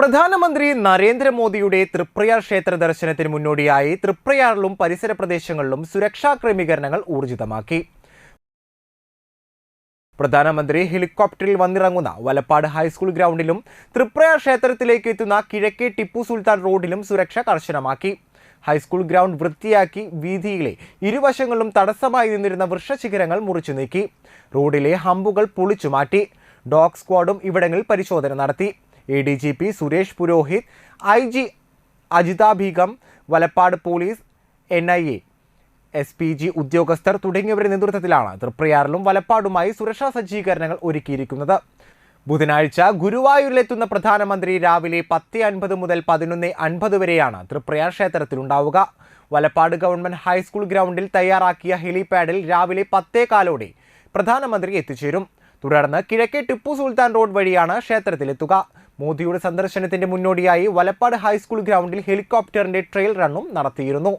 പ്രധാനമന്ത്രി നരേന്ദ്രമോദിയുടെ തൃപ്രയാർ ക്ഷേത്ര ദർശനത്തിന് മുന്നോടിയായി തൃപ്രയാറിലും പരിസര പ്രദേശങ്ങളിലും സുരക്ഷാ ക്രമീകരണങ്ങൾ ഊർജിതമാക്കി. പ്രധാനമന്ത്രി ഹെലികോപ്റ്ററിൽ വന്നിറങ്ങുന്ന വലപ്പാട് ഹൈസ്കൂൾ ഗ്രൗണ്ടിലും തൃപ്രയാർ ക്ഷേത്രത്തിലേക്ക് എത്തുന്ന കിഴക്കേ ടിപ്പു സുൽത്താൻ റോഡിലും സുരക്ഷ കർശനമാക്കി. ഹൈസ്കൂൾ ഗ്രൗണ്ട് വൃത്തിയാക്കി വീതിയിലെ ഇരുവശങ്ങളിലും തടസ്സമായി നിന്നിരുന്ന വൃക്ഷശിഖരങ്ങൾ മുറിച്ചു നീക്കി. റോഡിലെ ഹമ്പുകൾ പൊളിച്ചു മാറ്റി. ഡോഗ് സ്ക്വാഡും ഇവിടങ്ങളിൽ പരിശോധന നടത്തി. A D G P Suresh Purohit I G Ajitha Begum Valappad police N I A S P G ഉദ്യോഗസ്ഥർ തുടങ്ങിയവരുടെ നേതൃത്വത്തിലാണ് തൃപ്രയാറിലും വലപ്പാടുമായി സുരക്ഷാ സജ്ജീകരണങ്ങൾ ഒരുക്കിയിരിക്കുന്നത്. ബുധനാഴ്ച ഗുരുവായൂരിലെത്തുന്ന പ്രധാനമന്ത്രി രാവിലെ പത്ത് അൻപത് മുതൽ പതിനൊന്ന് അൻപത് വരെയാണ് തൃപ്രയാർ ക്ഷേത്രത്തിലുണ്ടാവുക. വലപ്പാട് ഗവൺമെന്റ് ഹൈസ്കൂൾ ഗ്രൗണ്ടിൽ തയ്യാറാക്കിയ ഹെലിപാഡിൽ രാവിലെ പത്തേകാലോടെ പ്രധാനമന്ത്രി എത്തിച്ചേരും. തുടർന്ന് കിഴക്കേ ടിപ്പു സുൽത്താൻ റോഡ് വഴിയാണ് ക്ഷേത്രത്തിലെത്തുക. മോദിയുടെ സന്ദർശനത്തിന്റെ മുന്നോടിയായി വലപ്പാട് ഹൈസ്കൂൾ ഗ്രൗണ്ടിൽ ഹെലികോപ്റ്ററിന്റെ ട്രെയിൽ റണ്ണും നടത്തിയിരുന്നു.